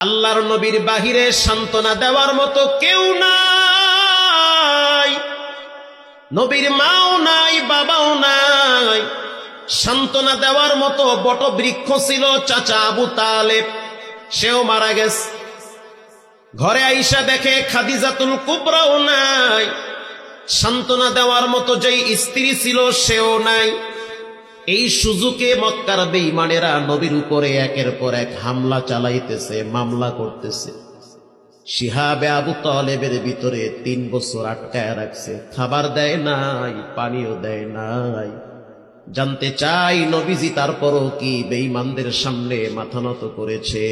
আল্লাহর নবীর বাহিরে সান্ত্বনা দেওয়ার মতো কেউ নাই। নবীর মাও নাই, বাবাও নাই। সান্ত্বনা দেওয়ার মতো বট বৃক্ষ ছিল চাচা আবু তালেব। সেও মারা গেছে। ঘরে আইসা দেখে খাদিজাতুল কুবরাও নাই। সান্ত্বনা দেওয়ার মতো যেই স্ত্রী ছিল সেও নাই। এই সুযোগে মক্কার বেঈমানেরা নবীর উপরে একের পর এক হামলা চালাইতেছে, মামলা করতেছে। শিহাবে আবু তলেবের ভিতরে তিন বছর আটকায় রাখছে। খাবার দেয় নাই, পানিও দেয় নাই। জানতে চাই নবীজি তারপরও কি বেঈমানদের সামনে মাথা নত করেছে?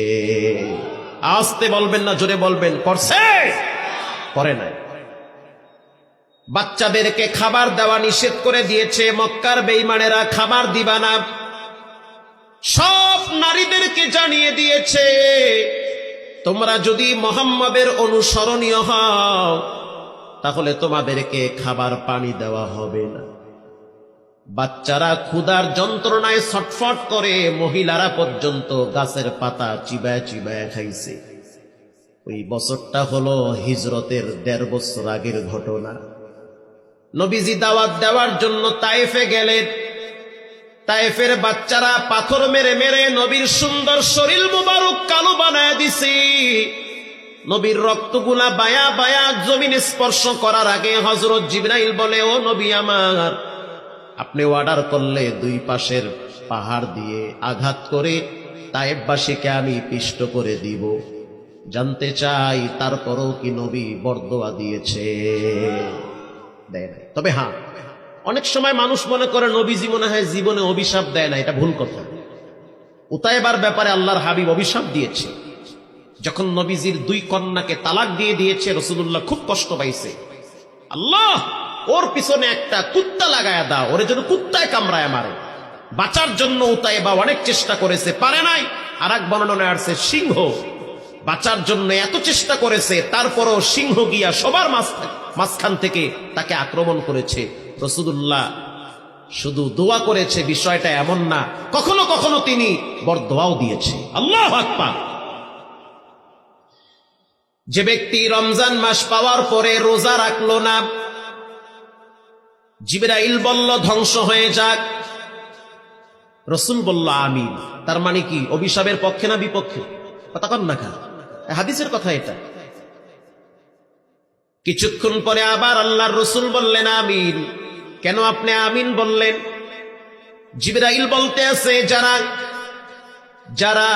আসতে বলবেন না, জোরে বলবেন করছে করে নাই। বাচ্চাদেরকে খাবার দেওয়া নিষেধ করে দিয়েছে মক্কার বেইমানেরা, খাবার দিবা না। সব নারীদেরকে জানিয়ে দিয়েছে, তোমরা যদি মোহাম্মদের অনুসরণীয় হও, তাহলে তোমাদেরকে খাবার পানি দেওয়া হবে না। বাচ্চারা ক্ষুধার যন্ত্রণায় ছটফট করে মহিলারা পর্যন্ত গাছের পাতা চিবায় চিবায় খাইছে। ওই বছরটা হলো হিজরতের দেড় বছর আগের ঘটনা। নবীজি দাওয়াত দেওয়ার জন্য তায়েফে গেলেন তায়েফের বাচ্চারা পাথর মেরে মেরে নবীর সুন্দর শরীর মুবারক কালো বানায় দিছি। নবীর রক্তগুলা বায়া বায়া জমিন স্পর্শ করার আগে হজরত জিব্রাইল বলে, ও নবী আমার, আপনি অর্ডার করলে দুই পাশের পাহাড় দিয়ে আঘাত করে তায়েববাসীকে আমি পিষ্ট করে দিব। জানতে চাই তারপরও কি নবী বরদোয়া দিয়েছে? দেয় নাই। তবে হ্যাঁ অনেক সময় মানুষ মনে করে নবীজি মনে হয় জীবনে অভিশাপ দেয় না এটা ভুল কথা। উতাইবার ব্যাপারে আল্লাহর হাবিব অভিশাপ দিয়েছে। যখন নবীজির দুই কন্যাকে তালাক দিয়ে দিয়েছে রসুল্লাহ খুব কষ্ট পাইছে। আল্লাহ, ওর পিছনে একটা কুত্তা লাগায় দাও, ওরে যেন কুত্তায় কামড়ায় মারে। বাঁচার জন্য উতাইবা অনেক চেষ্টা করেছে, পারে নাই। আর এক বর্ণনায় আসছে, সিংহ। বাঁচার জন্য এত চেষ্টা করেছে, তারপরও সিংহ গিয়া সবার মাঝ- মাঝখান থেকে তাকে আক্রমণ করেছে। রসুদুল্লাহ শুধু দোয়া করেছে, বিষয়টা এমন না, কখনো কখনো তিনি বর দোয়াও দিয়েছে। আল্লাহ যে ব্যক্তি রমজান মাস পাওয়ার পরে রোজা রাখল না, জিবরাইল বলল, ধ্বংস হয়ে যাক। রসুল বলল, আমিন। তার মানে কি? অভিশাপের পক্ষে না বিপক্ষে? কথা কন না হাদিসের কথা এটা। কিছুক্ষণ পরে আবার আল্লাহর রসুল বললেন, আমিন। কেন আপনি আমিন বললেন? জিবরাইল বলতে আছে, যারা যারা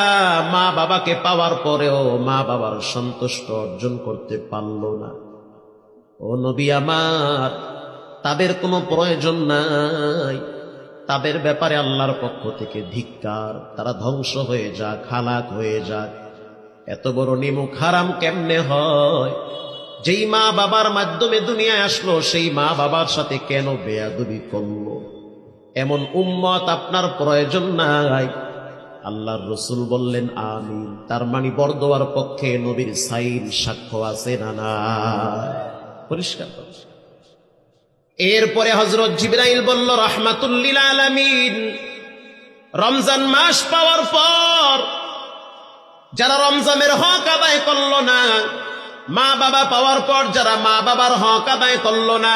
মা বাবাকে পাওয়ার পরেও মা বাবার সন্তুষ্ট অর্জন করতে পারল না। ও নবী আমার, তাদের কোনো প্রয়োজন নাই। তাদের ব্যাপারে আল্লাহর পক্ষ থেকে ধিক্কার। তারা ধ্বংস হয়ে যাক, হালাক হয়ে যাক। এত বড় নিমুখ হারাম কেমনে হয়? যেই মা বাবার মাধ্যমে দুনিয়ায় আসলো, সেই মা বাবার সাথে কেন বেয়াদবি করল? এমন উম্মত আপনার প্রয়োজন নাই। আল্লাহর রসুল বললেন আমি তার মানে বরদোয়ার পক্ষে নবীর সাইন সাক্ষ্য আছে না না পরিষ্কার। এরপরে হজরত জিবরাইল বলল, রহমাতুল্লিল আলামিন। রমজান মাস পাওয়ার পর যারা রমজানের হক আদায় করল না মা বাবা পাওয়ার পর যারা মা বাবার হক আদায় করল না,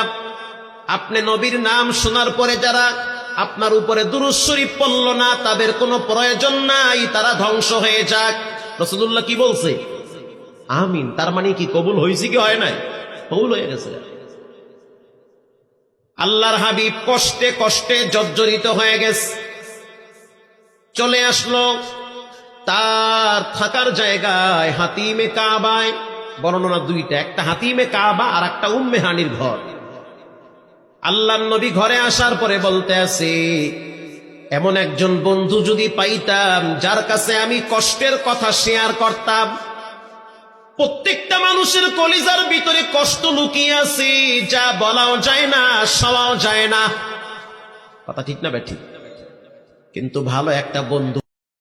আপনি নবীর নাম শোনার পরে যারা আপনার উপরে দুরুজ শরীফ পড়ল না, তাদের কোনো প্রয়োজন নাই, তারা ধ্বংস হয়ে যাক। রসদুল্লাহ কি বলছে? আমিন। তার মানে কি কবুল হয়েছে কি হয় নাই? কবুল হয়ে গেছে। আল্লাহর হাবিব কষ্টে কষ্টে জর্জরিত হয়ে গেছে। চলে আসলো তার থাকার জায়গায় হাতিমে কাবায়। বর্ণনা দুইটা, একটা হাতিমে কাবা আর একটা উম্মে হানির ঘর। আল্লাহ নবী ঘরে আসার পরে বলতে আছে, এমন একজন বন্ধু যদি পাইতাম, যার কাছে আমি কষ্টের কথা শেয়ার করতাম, প্রত্যেকটা মানুষের কলিজার ভিতরে কষ্ট লুকিয়ে আছে, যা বলাও যায় না সওয়াও যায় না। কথা ঠিক না ব্যাঠিক কিন্তু ভালো একটা বন্ধু